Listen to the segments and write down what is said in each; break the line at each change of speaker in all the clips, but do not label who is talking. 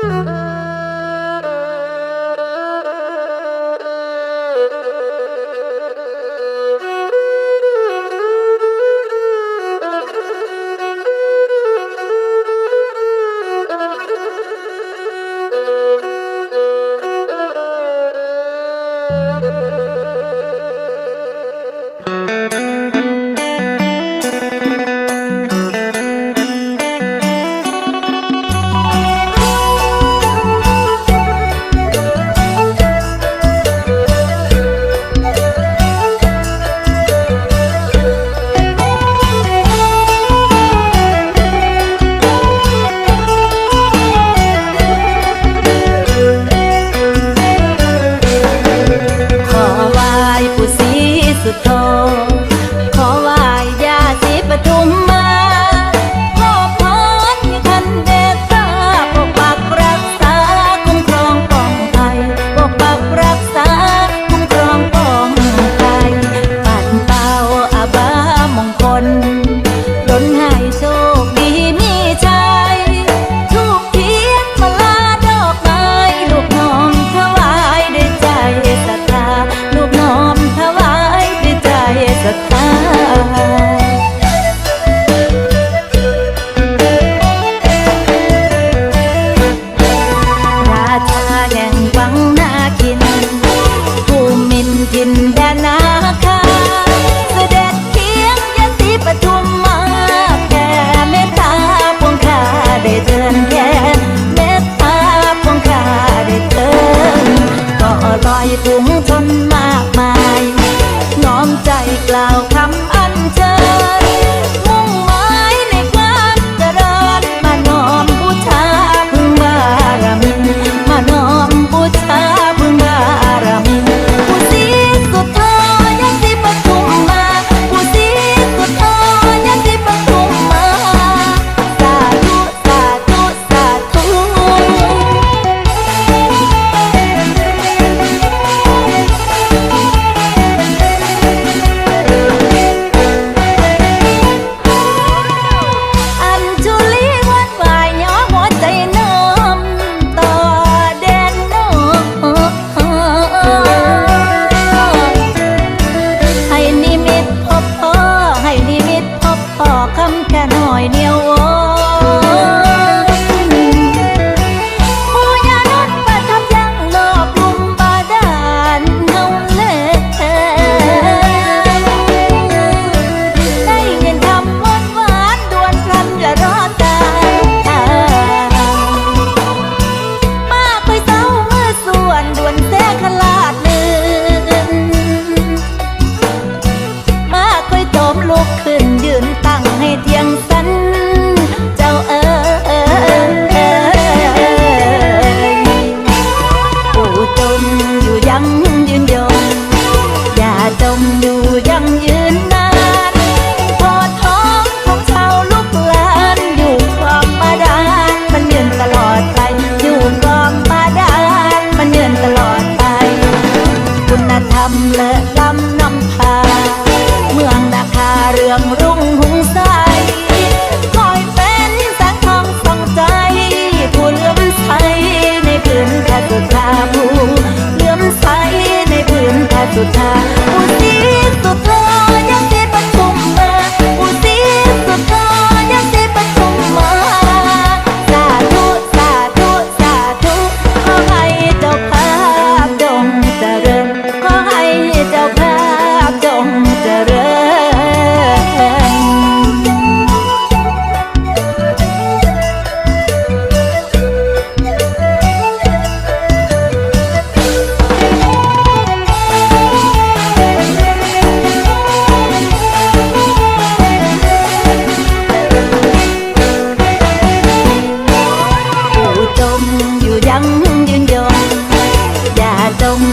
Mm-hmm. ที่ผู้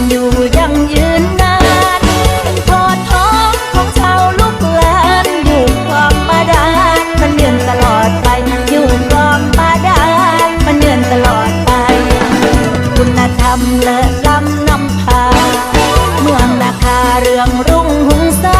อยู่ยังยืนนานทอดท้องของชาวลูกหลานอยู่ความบาดาลมันยืนตลอดไปอยู่ความบาดาลมันยืนตลอดไป คุณธรรมเลิศล้ำนำพาเมืองนาคาเรืองรุ่งหุงสา